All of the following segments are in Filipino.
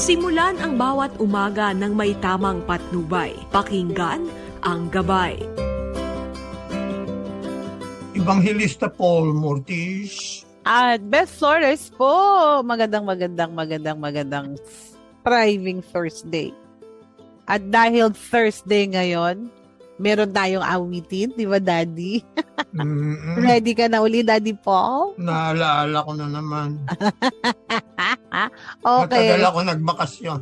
Simulan ang bawat umaga ng may tamang patnubay. Pakinggan ang gabay. Evangelista Paul Mortis. At Beth Flores po. Magandang, magandang, magandang, magandang thriving Thursday. At dahil Thursday ngayon, meron tayong awitin, di ba, Daddy? Mm-mm. Ready ka na uli, Daddy Paul? Naalaala ko na naman. Okay. Matagal ako nagbakasyon.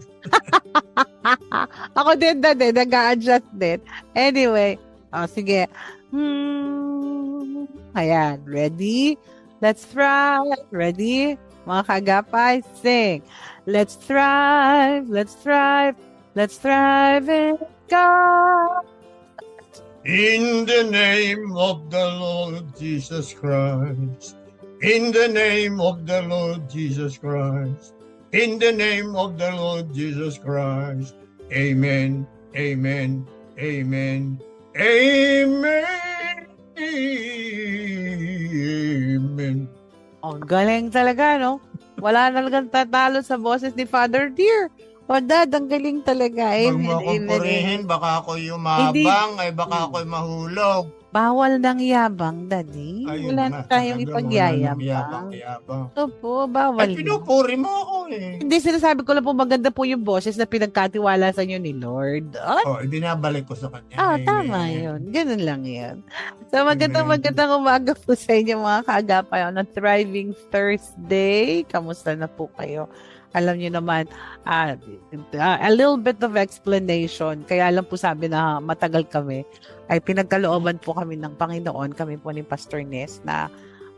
Ako din, Daddy. Nag-a-adjust din. Anyway, oh, sige. Hmm. Ayan, ready? Let's thrive. Ready? Mga kagapay, sing. Let's thrive. Let's thrive. Let's thrive in God. In the name of the Lord Jesus Christ. In the name of the Lord Jesus Christ. In the name of the Lord Jesus Christ. Amen. Amen. Amen. Amen. Amen. Oh, galing talaga, no? Wala talagang tatalo sa boses ni Father Dear. O, Dad, ang galing talaga. Huwag Amen, mo akong amen, amen. purihin, baka ako yumabang, ay baka ako'y mahulog. Bawal ng yabang, Daddy. Ayun Wala na tayong talaga, wala nang ipagyayabang. yabang-yabang. Opo, bawal. Ay, pinupuri mo ako eh. Hindi, sinasabi ko lang po maganda po yung boses na pinagkatiwala sa inyo ni Lord. Oh, Oh, ibinabalik ko sa kanya. ah, Amen. tama yun. Ganun lang yun. So, magandang Amen. magandang umaga po sa inyo mga kaagapay on a thriving Thursday. Kamusta na po kayo? Alam niyo naman, ah, a little bit of explanation. Kaya lang po sabi na matagal kami, ay pinagkalooban po kami ng Panginoon, kami po ni Pastor Ness, na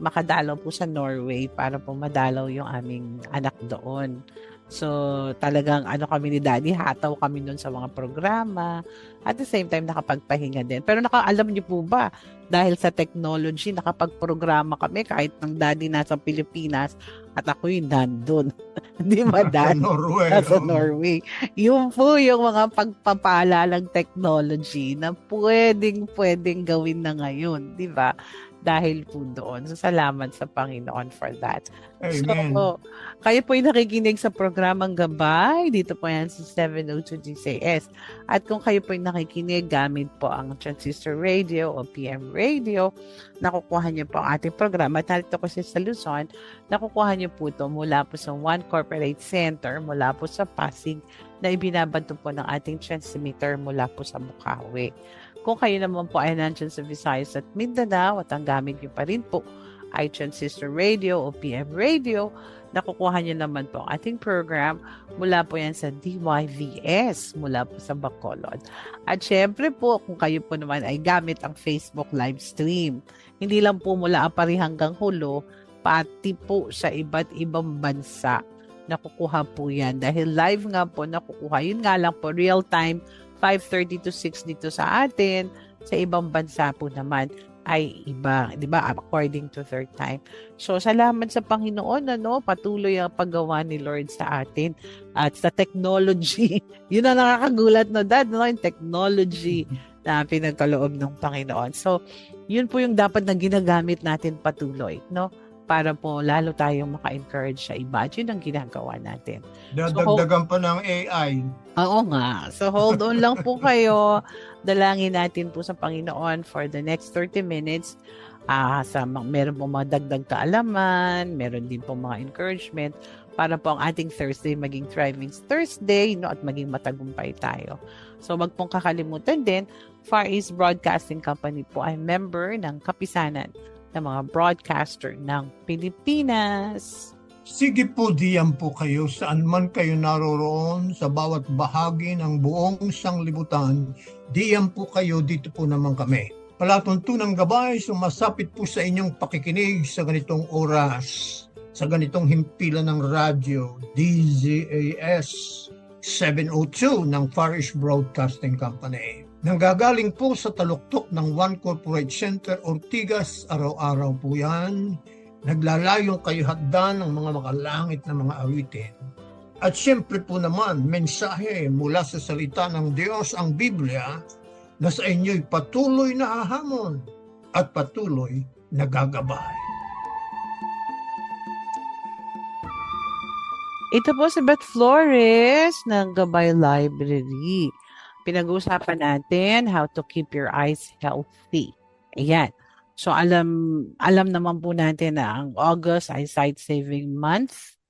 makadalaw po sa Norway para po madalaw yung aming anak doon. So, talagang ano kami ni Daddy, hataw kami doon sa mga programa. At the same time, nakapagpahinga din. Pero naka, alam niyo po ba, dahil sa technology, nakapagprograma kami kahit ng Daddy nasa Pilipinas at ako yung nandun. Di ba, Sa Dad? Norway. Nasa. Norway. Yun po yung mga pagpapalalang technology na pwedeng, pwedeng gawin na ngayon. Di ba? Dahil po doon. So, salamat sa Panginoon for that. Amen. So, kayo po yung nakikinig sa programang Gabay. Dito po yan sa 702 GCS. At kung kayo po yung nakikinig gamit po ang transistor radio o PM radio, nakukuha niyo po ang ating programa. At narito kasi sa Luzon, nakukuha niyo po ito mula po sa One Corporate Center, mula po sa Pasig, na ibinabanto po ng ating transmitter mula po sa Bukawi. Kung kayo naman po ay nandyan sa Visayas at Mindanao at ang gamit niyo pa rin po ay transistor radio o PM radio, nakukuha niyo naman po ang ating program mula po yan sa DYVS mula po sa Bacolod. At syempre po, kung kayo po naman ay gamit ang Facebook live stream, hindi lang po mula apari hanggang hulo, pati po sa iba't ibang bansa nakukuha po yan. Dahil live nga po nakukuha. Yun nga lang po, real time, 5.30 to 6 dito sa atin. Sa ibang bansa po naman ay iba, 'di ba? According to their time. So salamat sa Panginoon ano, patuloy ang paggawa ni Lord sa atin at sa technology. Yun ang nakakagulat no, dad, no, yung technology na pinagkaloob ng Panginoon. So, yun po yung dapat na ginagamit natin patuloy, no? Para po lalo tayong maka-encourage sa iba. At yun ang ginagawa natin. Dadagdagan pa ng AI. Oo nga. So hold on lang po kayo. Dalangin natin po sa Panginoon for the next 30 minutes. Ah, sa meron po mga dagdag kaalaman, meron din po mga encouragement para po ang ating Thursday maging thriving Thursday no at maging matagumpay tayo. So wag pong kakalimutan din, Far East Broadcasting Company po ay member ng kapisanan ng mga broadcaster ng Pilipinas. Sige po diyan po kayo saan man kayo naroroon sa bawat bahagi ng buong sanglibutan. Diyan po kayo, dito po naman kami. Palatuntunang gabay, sumasapit po sa inyong pakikinig sa ganitong oras, sa ganitong himpilan ng radyo, DZAS 702 ng Farish Broadcasting Company. Nanggagaling po sa taluktok ng One Corporate Center Ortigas, araw-araw po yan. Naglalayong kayo hagdan ng mga makalangit na mga awitin. At siyempre po naman, mensahe mula sa salita ng Diyos ang Biblia na sa inyo'y patuloy na hahamon at patuloy na gagabay. Ito po si Beth Flores ng Gabay Library. Pinag-uusapan natin how to keep your eyes healthy. Ayan. So alam alam naman po natin na ang August ay sight saving month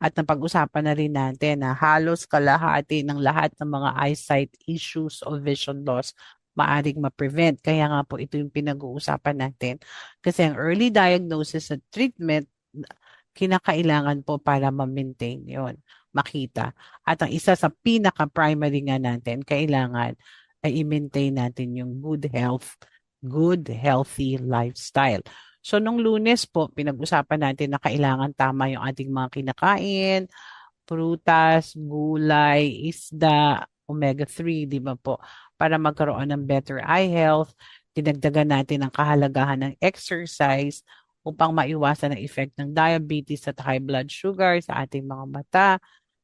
at napag-usapan na rin natin na halos kalahati ng lahat ng mga eyesight issues o vision loss maaring ma-prevent. Kaya nga po ito yung pinag-uusapan natin. Kasi ang early diagnosis at treatment kinakailangan po para ma-maintain yon makita. At ang isa sa pinaka-primary nga natin, kailangan ay i-maintain natin yung good health, good healthy lifestyle. So nung lunes po, pinag-usapan natin na kailangan tama yung ating mga kinakain, prutas, gulay, isda, omega-3, di ba po? Para magkaroon ng better eye health, dinagdagan natin ang kahalagahan ng exercise upang maiwasan ang effect ng diabetes at high blood sugar sa ating mga mata.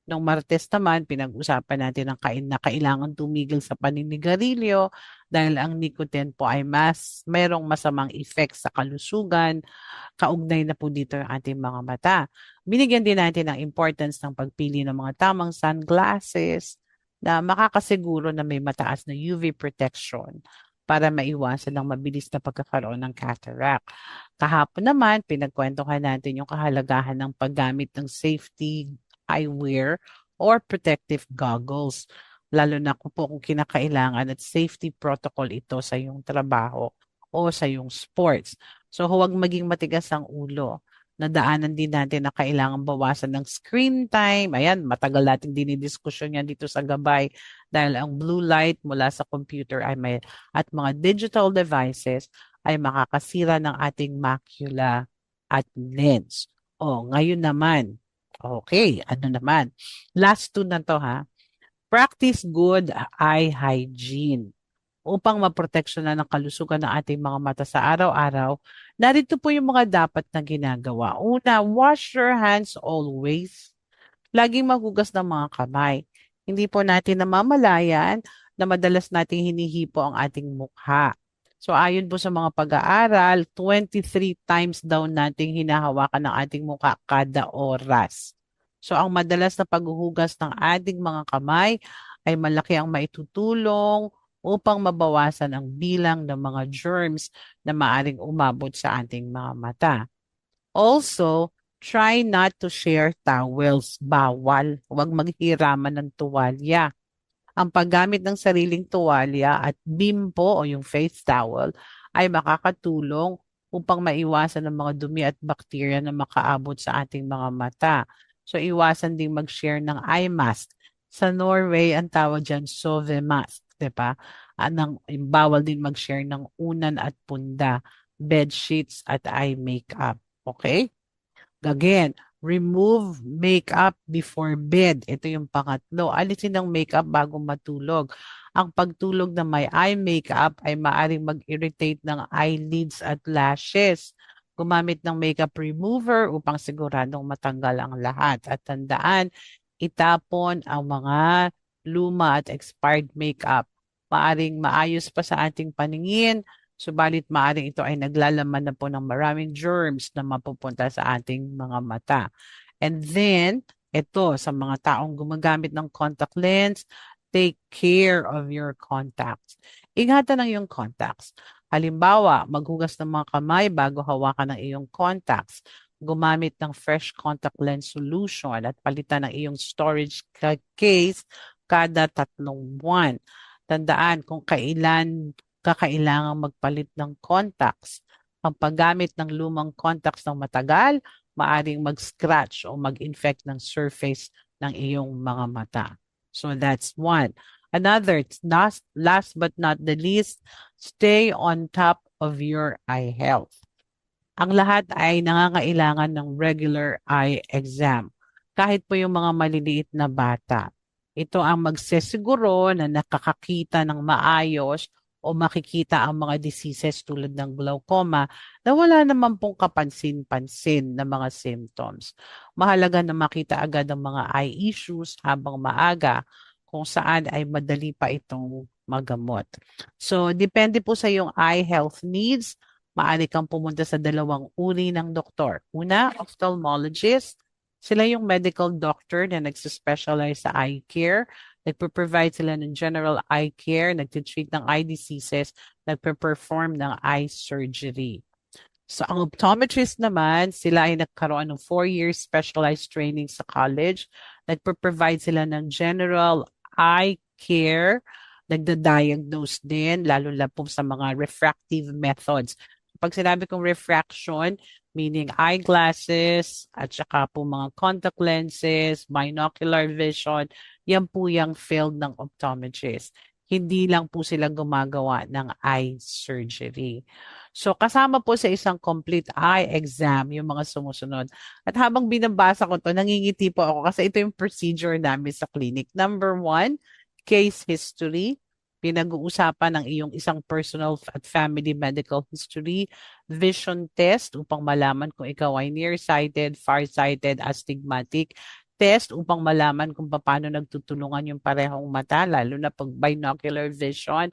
Nung Martes naman, pinag-usapan natin ang kain na kailangan tumigil sa paninigarilyo dahil ang nicotine po ay mas mayroong masamang effect sa kalusugan. Kaugnay na po dito ang ating mga mata. Binigyan din natin ang importance ng pagpili ng mga tamang sunglasses na makakasiguro na may mataas na UV protection para maiwasan ang mabilis na pagkakaroon ng cataract. Kahapon naman, pinagkwentuhan natin yung kahalagahan ng paggamit ng safety eyewear or protective goggles. Lalo na kung po kung kinakailangan at safety protocol ito sa iyong trabaho o sa iyong sports. So huwag maging matigas ang ulo. Nadaanan din natin na kailangan bawasan ng screen time. Ayan, matagal natin dinidiskusyon yan dito sa gabay dahil ang blue light mula sa computer ay may, at mga digital devices ay makakasira ng ating macula at lens. O, ngayon naman, Okay, ano naman? Last two na to ha. Practice good eye hygiene. Upang maproteksyonan ng kalusugan ng ating mga mata sa araw-araw, narito po yung mga dapat na ginagawa. Una, wash your hands always. Laging maghugas ng mga kamay. Hindi po natin namamalayan na madalas nating hinihipo ang ating mukha. So ayon po sa mga pag-aaral, 23 times daw nating hinahawakan ng ating mukha kada oras. So ang madalas na paghuhugas ng ating mga kamay ay malaki ang maitutulong upang mabawasan ang bilang ng mga germs na maaring umabot sa ating mga mata. Also, try not to share towels. Bawal. Huwag maghiraman ng tuwalya ang paggamit ng sariling tuwalya at bimpo o yung face towel ay makakatulong upang maiwasan ang mga dumi at bakterya na makaabot sa ating mga mata. So iwasan ding mag-share ng eye mask. Sa Norway, ang tawag dyan sove mask, di ba? Anang, bawal din mag-share ng unan at punda, bed sheets at eye makeup. Okay? Again, remove makeup before bed. Ito yung pangatlo. Alisin ang makeup bago matulog. Ang pagtulog na may eye makeup ay maaring mag-irritate ng eyelids at lashes. Gumamit ng makeup remover upang siguradong matanggal ang lahat. At tandaan, itapon ang mga luma at expired makeup. Maaring maayos pa sa ating paningin, Subalit maaring ito ay naglalaman na po ng maraming germs na mapupunta sa ating mga mata. And then, ito sa mga taong gumagamit ng contact lens, take care of your contacts. Ingatan ang iyong contacts. Halimbawa, maghugas ng mga kamay bago hawakan ng iyong contacts. Gumamit ng fresh contact lens solution at palitan ng iyong storage case kada tatlong buwan. Tandaan kung kailan kakailangan magpalit ng contacts. Ang paggamit ng lumang contacts ng matagal, maaring mag-scratch o mag-infect ng surface ng iyong mga mata. So that's one. Another, last, last but not the least, stay on top of your eye health. Ang lahat ay nangangailangan ng regular eye exam. Kahit po yung mga maliliit na bata. Ito ang magsesiguro na nakakakita ng maayos o makikita ang mga diseases tulad ng glaucoma na wala naman pong kapansin-pansin na mga symptoms. Mahalaga na makita agad ang mga eye issues habang maaga kung saan ay madali pa itong magamot. So, depende po sa iyong eye health needs. Maaari kang pumunta sa dalawang uri ng doktor. Una, ophthalmologist. Sila yung medical doctor na nagsispecialize sa eye care. Nagpo-provide sila ng general eye care, nagtitreat ng eye diseases, nagpe-perform ng eye surgery. So ang optometrist naman, sila ay nagkaroon ng four years specialized training sa college. Nagpo-provide sila ng general eye care, nagda-diagnose din, lalo na po sa mga refractive methods. Pag sinabi kong refraction, meaning eyeglasses, at saka po mga contact lenses, binocular vision, yan po yung field ng optometrist. Hindi lang po sila gumagawa ng eye surgery. So kasama po sa isang complete eye exam yung mga sumusunod. At habang binabasa ko to, nangingiti po ako kasi ito yung procedure namin sa clinic. Number one, case history. Pinag-uusapan ng iyong isang personal at family medical history, vision test upang malaman kung ikaw ay nearsighted, farsighted, astigmatic, test upang malaman kung paano nagtutulungan yung parehong mata, lalo na pag binocular vision,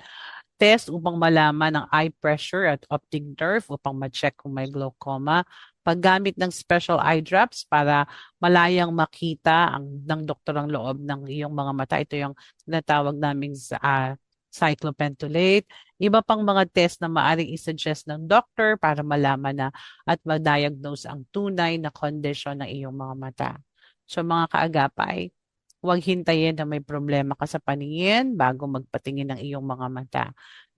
test upang malaman ang eye pressure at optic nerve upang ma-check kung may glaucoma, paggamit ng special eye drops para malayang makita ang ng doktor ang loob ng iyong mga mata. Ito yung tinatawag naming uh, cyclopentolate, iba pang mga test na maaring isuggest ng doctor para malaman na at ma-diagnose ang tunay na kondisyon ng iyong mga mata. So mga kaagapay, huwag hintayin na may problema ka sa paningin bago magpatingin ng iyong mga mata.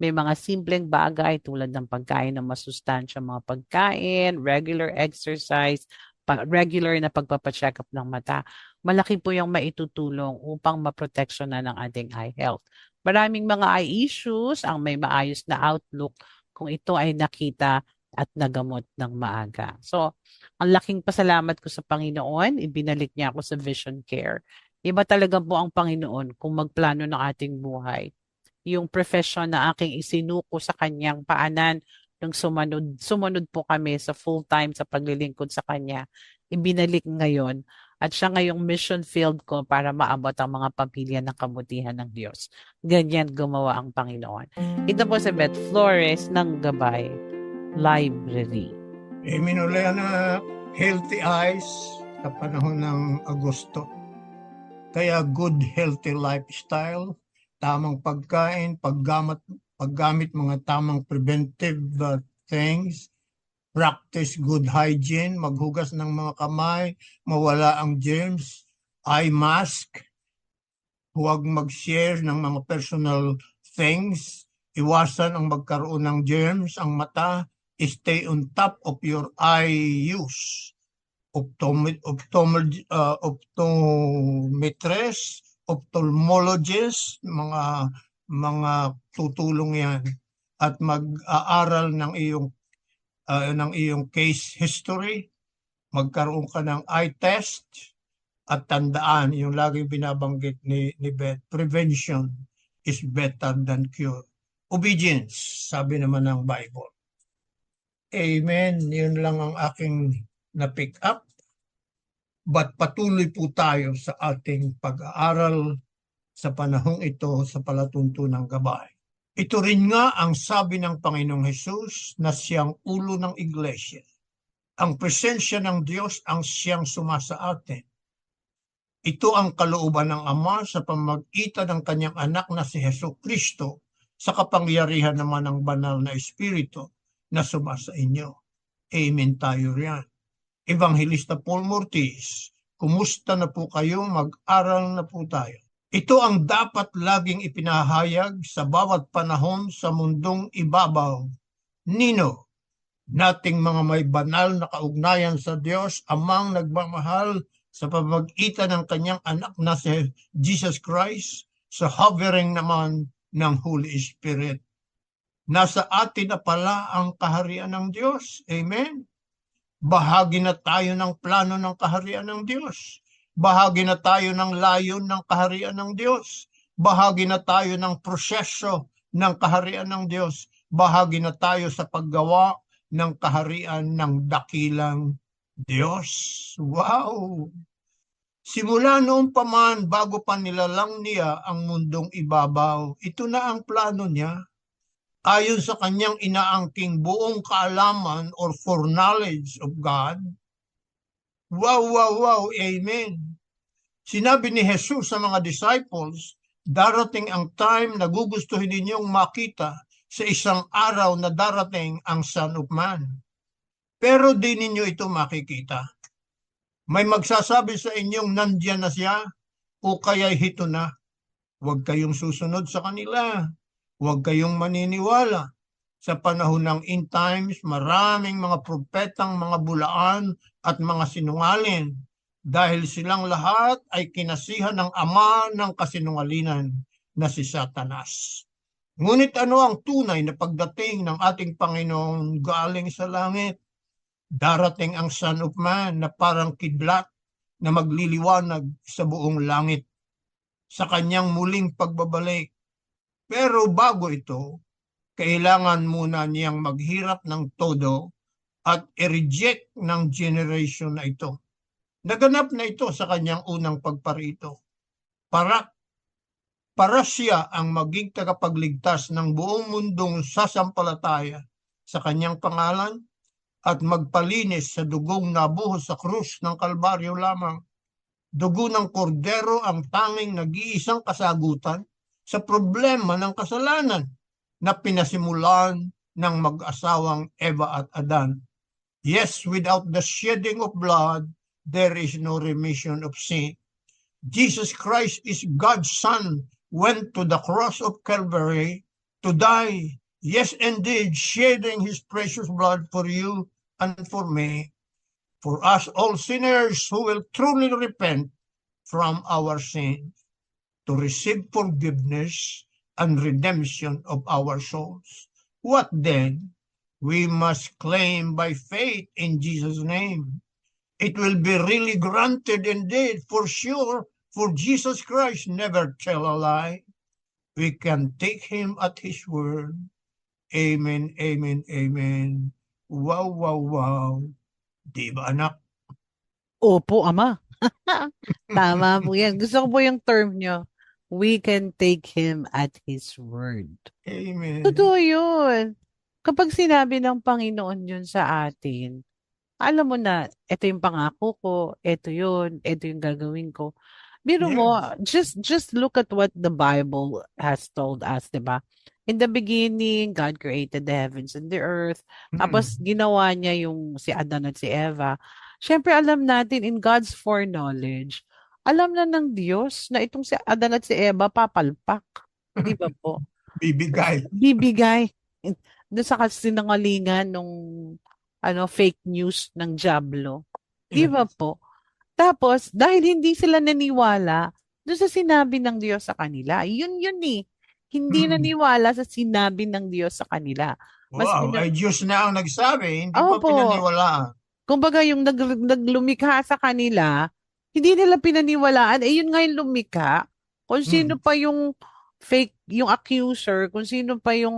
May mga simpleng bagay tulad ng pagkain ng masustansya mga pagkain, regular exercise, regular na pagpapacheck up ng mata. Malaki po yung maitutulong upang maproteksyonan ng ating eye health. Maraming mga eye issues ang may maayos na outlook kung ito ay nakita at nagamot ng maaga. So, ang laking pasalamat ko sa Panginoon, ibinalik niya ako sa vision care. Iba talaga po ang Panginoon kung magplano ng ating buhay. Yung profession na aking isinuko sa kanyang paanan nung sumunod, sumunod po kami sa full-time sa paglilingkod sa kanya, ibinalik ngayon at siya ngayong mission field ko para maabot ang mga pamilya ng kabutihan ng Diyos. Ganyan gumawa ang Panginoon. Ito po si Beth Flores ng Gabay Library. Amen ulit na healthy eyes sa panahon ng Agosto. Kaya good healthy lifestyle, tamang pagkain, paggamit, paggamit mga tamang preventive uh, things, practice good hygiene, maghugas ng mga kamay, mawala ang germs, eye mask, huwag mag-share ng mga personal things, iwasan ang magkaroon ng germs, ang mata, stay on top of your eye use. Optom- optom- uh, optometrist, ophthalmologist, mga mga tutulong yan. At mag-aaral ng iyong uh, ng iyong case history, magkaroon ka ng eye test at tandaan yung laging binabanggit ni ni Beth, prevention is better than cure. Obedience, sabi naman ng Bible. Amen. Yun lang ang aking na-pick up. But patuloy po tayo sa ating pag-aaral sa panahong ito sa palatuntunang gabay. Ito rin nga ang sabi ng Panginoong Hesus na siyang ulo ng iglesia. Ang presensya ng Diyos ang siyang sumasa atin. Ito ang kalooban ng Ama sa pamagitan ng kanyang anak na si Heso Kristo sa kapangyarihan naman ng banal na Espiritu na sumasa inyo. Amen tayo riyan. Evangelista Paul Mortis, kumusta na po kayo? Mag-aral na po tayo. Ito ang dapat laging ipinahayag sa bawat panahon sa mundong ibabaw. Nino, nating mga may banal na kaugnayan sa Diyos, amang nagmamahal sa pamagitan ng kanyang anak na si Jesus Christ, sa hovering naman ng Holy Spirit Nasa atin na pala ang kaharian ng Diyos. Amen? Bahagi na tayo ng plano ng kaharian ng Diyos. Bahagi na tayo ng layon ng kaharian ng Diyos. Bahagi na tayo ng proseso ng kaharian ng Diyos. Bahagi na tayo sa paggawa ng kaharian ng dakilang Diyos. Wow! Simula noong pa man, bago pa nilalang niya ang mundong ibabaw, ito na ang plano niya ayon sa kanyang inaangking buong kaalaman or foreknowledge of God, Wow, wow, wow. Amen. Sinabi ni Jesus sa mga disciples, darating ang time na gugustuhin ninyong makita sa isang araw na darating ang Son of Man. Pero di ninyo ito makikita. May magsasabi sa inyong nandyan na siya o kaya hito na. Huwag kayong susunod sa kanila. Huwag kayong maniniwala. Sa panahon ng end times, maraming mga propetang mga bulaan at mga sinungalin dahil silang lahat ay kinasihan ng ama ng kasinungalingan na si Satanas. Ngunit ano ang tunay na pagdating ng ating Panginoon galing sa langit? Darating ang Son of Man na parang kidlat na magliliwanag sa buong langit sa kanyang muling pagbabalik. Pero bago ito, kailangan muna niyang maghirap ng todo at i-reject ng generation na ito. Naganap na ito sa kanyang unang pagparito. Para, para siya ang maging tagapagligtas ng buong mundong sasampalataya sa kanyang pangalan at magpalinis sa dugong nabuhos sa krus ng Kalbaryo lamang. Dugo ng kordero ang tanging nag-iisang kasagutan sa problema ng kasalanan na pinasimulan ng mag-asawang Eva at Adan. Yes, without the shedding of blood, there is no remission of sin. Jesus Christ is God's Son, went to the cross of Calvary to die. Yes, indeed, shedding his precious blood for you and for me, for us all sinners who will truly repent from our sins, to receive forgiveness and redemption of our souls. What then? We must claim by faith in Jesus' name. It will be really granted indeed, for sure, for Jesus Christ never tell a lie. We can take him at his word. Amen, amen, amen. Wow, wow, wow. Di ba anak? Opo, ama. Tama po yan. Gusto ko po yung term nyo. We can take him at his word. Amen. Totoo yun. Kapag sinabi ng Panginoon yun sa atin, alam mo na, ito yung pangako ko, ito yun, ito yung gagawin ko. Biro mo, just just look at what the Bible has told us, 'di ba? In the beginning, God created the heavens and the earth. Tapos ginawa niya yung si Adan at si Eva. Siyempre alam natin in God's foreknowledge, alam na ng Diyos na itong si Adan at si Eva papalpak. Di ba po? Bibigay. Bibigay. Doon sa kasinungalingan nung ano fake news ng Diablo. Di ba po? Tapos, dahil hindi sila naniwala doon sa sinabi ng Diyos sa kanila, yun yun eh. Hindi Hmm. naniwala sa sinabi ng Diyos sa kanila. Mas Wow, pina- ay Diyos na ang nagsabi, hindi Opo. pa pinaniwalaan. Kumbaga yung nag, naglumikha sa kanila, hindi nila pinaniwalaan, eh yun nga yung lumikha. Kung sino pa yung fake, yung accuser, kung sino pa yung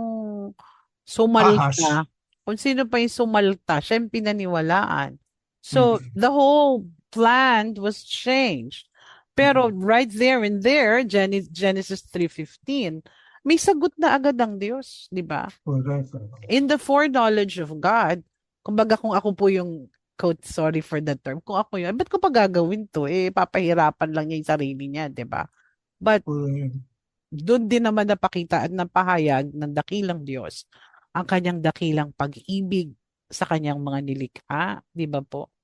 sumalta, Ahas. kung sino pa yung sumalta, siya yung pinaniwalaan. So, Mhm. the whole plan was changed. Pero right there and there, Genesis, Genesis 3.15, may sagot na agad ang Diyos, di ba? In the foreknowledge of God, kumbaga kung ako po yung quote, sorry for the term, kung ako yun, ba't ko pa gagawin to? Eh, papahirapan lang niya yung sarili niya, di ba? But Correct. doon din naman napakita at napahayag ng dakilang Diyos ang kanyang dakilang pag-ibig sa kanyang mga nilikha, di ba po?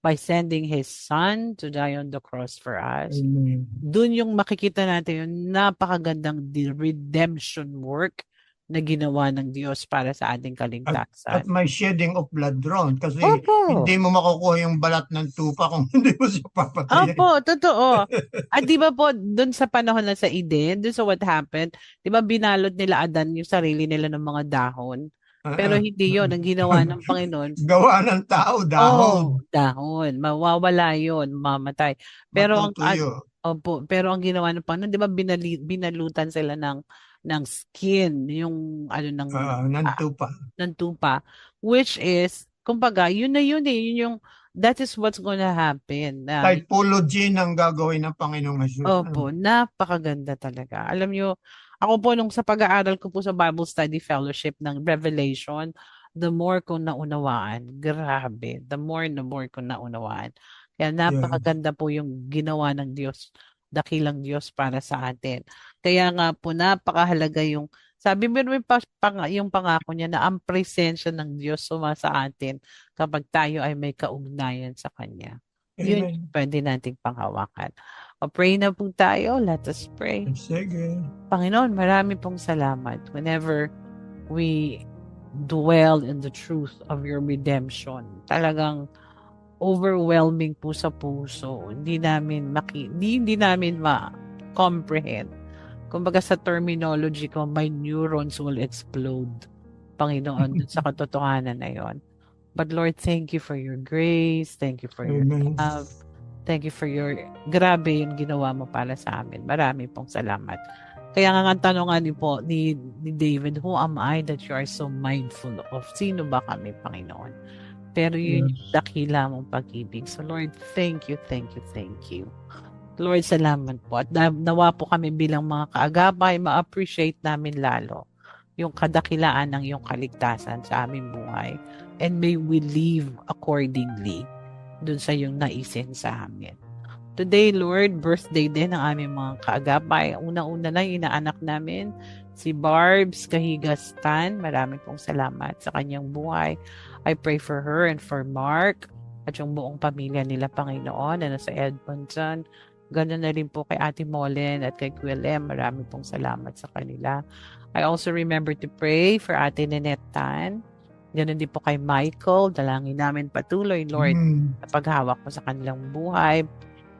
By sending His Son to die on the cross for us Amen. doon yung makikita natin yung napakagandang redemption work na ginawa ng Diyos para sa ating At kaligtasan. may shedding of blood drawn kasi Opo. hindi mo makukuha yung balat ng tupa kung hindi mo siya papatayin. Opo, totoo. At di ba po, doon sa panahon na sa Eden, doon sa what happened, di ba binalot nila Adan yung sarili nila ng mga dahon? Ah, Pero ah. hindi yon ang ginawa ng Panginoon. Gawa ng tao, dahon. Oh, dahon. Mawawala yon, mamatay. Pero ang, at, Matutuyo. Opo, pero ang ginawa ng Panginoon, 'di ba binali, binalutan sila ng ng skin, yung ano ng Ah, ng tupa. ng tupa, which is kumbaga, yun na yun eh, yun yung that is what's gonna happen. Na, Typology ng gagawin ng Panginoong Jesus. opo, napakaganda talaga. Alam nyo, ako po nung sa pag-aaral ko po sa Bible Study Fellowship ng Revelation, the more ko naunawaan, grabe, the more the more ko naunawaan. Kaya napakaganda po yung ginawa ng Diyos, dakilang Diyos para sa atin. Kaya nga po napakahalaga yung sabi mo rin pa, pang, yung pangako niya na ang presensya ng Diyos suma sa atin kapag tayo ay may kaugnayan sa Kanya. Yun Amen. pwede nating panghawakan. O pray na po tayo. Let us pray. Sige. Panginoon, marami pong salamat whenever we dwell in the truth of your redemption. Talagang overwhelming po sa puso. Hindi namin maki, hindi, hindi namin ma-comprehend. Kumbaga sa terminology ko, my neurons will explode. Panginoon, sa katotohanan na yon. But Lord, thank you for your grace. Thank you for your love. Thank you for your, grabe yung ginawa mo para sa amin. Marami pong salamat. Kaya nga ang tanong nga ni, po, ni, ni David, who am I that you are so mindful of? Sino ba kami, Panginoon? Pero yun yung dakila mong pag-ibig. So Lord, thank you, thank you, thank you. Lord, salamat po. At na- nawa po kami bilang mga kaagapay, ma-appreciate namin lalo yung kadakilaan ng iyong kaligtasan sa aming buhay. And may we live accordingly dun sa yung naisin sa amin. Today, Lord, birthday din ng aming mga kaagapay. Una-una na yung inaanak namin, si Barbs Kahigastan. Marami pong salamat sa kanyang buhay. I pray for her and for Mark at yung buong pamilya nila, Panginoon, na nasa Edmonton. Ganun na rin po kay Ate Molen at kay Kuya Lem. Marami pong salamat sa kanila. I also remember to pray for Ate Ninette Tan. Ganun din po kay Michael. Dalangin namin patuloy, Lord, Mm. na paghawak mo sa kanilang buhay.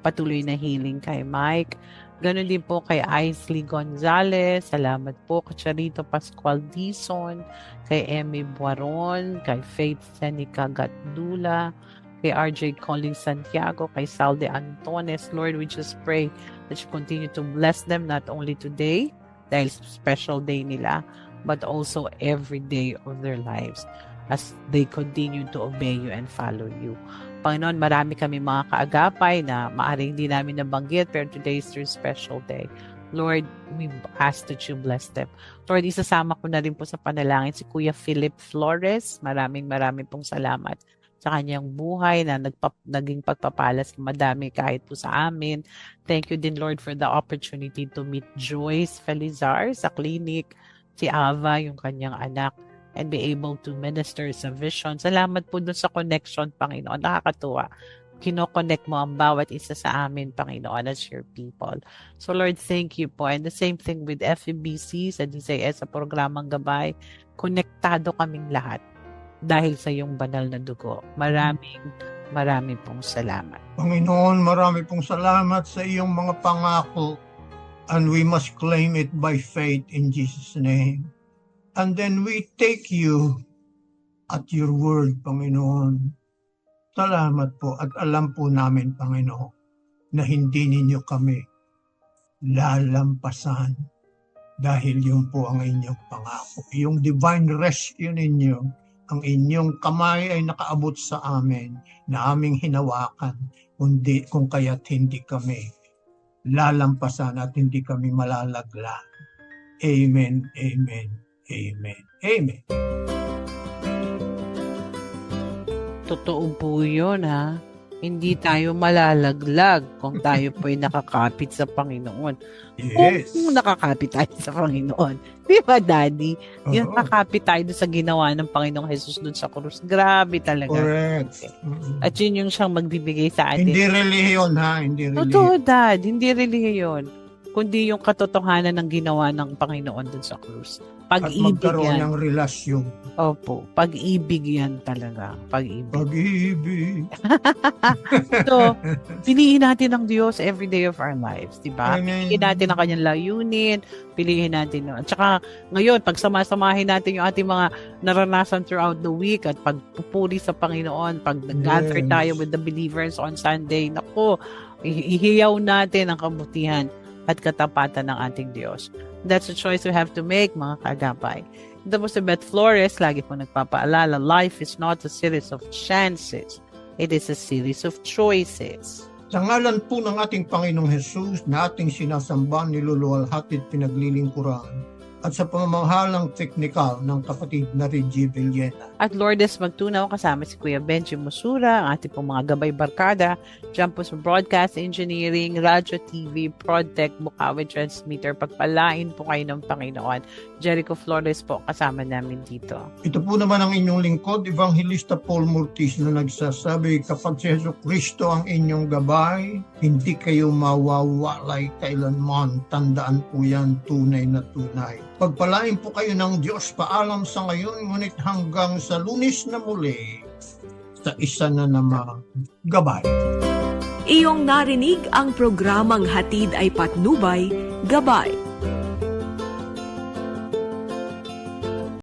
Patuloy na healing kay Mike. Ganon din po kay Isley Gonzalez. Salamat po kay Charito Pascual Dizon, kay Emmy Buaron, kay Faith Seneca Gatdula, kay RJ Collins Santiago, kay Salde Antones. Lord, we just pray that you continue to bless them not only today, dahil special day nila, but also every day of their lives as they continue to obey you and follow you. Panginoon, marami kami mga kaagapay na maaring hindi namin nabanggit pero today is their special day. Lord, we ask that you bless them. Lord, isasama ko na rin po sa panalangin si Kuya Philip Flores. Maraming maraming pong salamat sa kanyang buhay na nagpa, naging pagpapalas madami kahit po sa amin. Thank you din, Lord, for the opportunity to meet Joyce Felizar sa clinic, si Ava, yung kanyang anak, and be able to minister sa vision. Salamat po dun sa connection, Panginoon. Nakakatuwa. Kinoconnect mo ang bawat isa sa amin, Panginoon, as your people. So, Lord, thank you po. And the same thing with FEBC sa DCS, sa programang gabay. Konektado kaming lahat dahil sa iyong banal na dugo. Maraming, maraming pong salamat. Panginoon, marami pong salamat sa iyong mga pangako and we must claim it by faith in Jesus' name. And then we take you at your word, Panginoon. Salamat po at alam po namin, Panginoon, na hindi ninyo kami lalampasan dahil yun po ang inyong pangako. Yung divine rescue ninyo, ang inyong kamay ay nakaabot sa amin na aming hinawakan kundi kung kaya't hindi kami lalampasan at hindi kami malalaglag. Amen, amen, amen, amen. Totoo po yun, ha? Hindi tayo malalaglag kung tayo po'y nakakapit sa Panginoon. Yes. Kung nakakapit tayo sa Panginoon. Di ba, Daddy? Yung Oo, nakakapit tayo sa ginawa ng Panginoong Jesus dun sa krus. Grabe talaga. correct. Mm. At yun yung siyang magbibigay sa atin. Hindi relihiyon ha, hindi Totoo, relihiyon. Dad. Hindi relihiyon. Kundi yung katotohanan ng ginawa ng Panginoon dun sa krus. At Pag-ibig magkaroon yan. ng relasyon. Opo. Pag-ibig yan talaga. Pag-ibig. Pag-ibig. So, piliin natin ang Diyos every day of our lives, di ba? Piliin natin ang kanyang layunin, piliin natin. At saka, ngayon, pag samasamahin natin yung ating mga naranasan throughout the week at pagpupuri sa Panginoon, pag nag-gather Yes. tayo with the believers on Sunday, nako, ihiyaw natin ang kabutihan at katapatan ng ating Diyos. That's a choice we have to make, mga kagapay. Tapos si Beth Flores, lagi po nagpapaalala, life is not a series of chances. It is a series of choices. Sa ngalan po ng ating Panginoong Jesus na ating sinasamba, niluluwalhati at pinaglilingkuran, at sa pamamahalang teknikal ng kapatid na Reggie Villena. At Lourdes Magtunaw kasama si Kuya Benji Musura, ang ating pong mga gabay barkada, dyan po sa Broadcast Engineering, Radio TV, ProdTech, Bukawi Transmitter. Pagpalain po kayo ng Panginoon. Jericho Flores po kasama namin dito. Ito po naman ang inyong lingkod, Evangelista Paul Mortis na nagsasabi, kapag si Yeso Kristo ang inyong gabay, hindi kayo mawawalay kailanman. Tandaan po yan, tunay na tunay. Pagpalain po kayo ng Diyos, paalam sa ngayon, ngunit hanggang sa lunis na muli, sa isa na namang gabay. Iyong narinig ang programang Hatid ay Patnubay, Gabay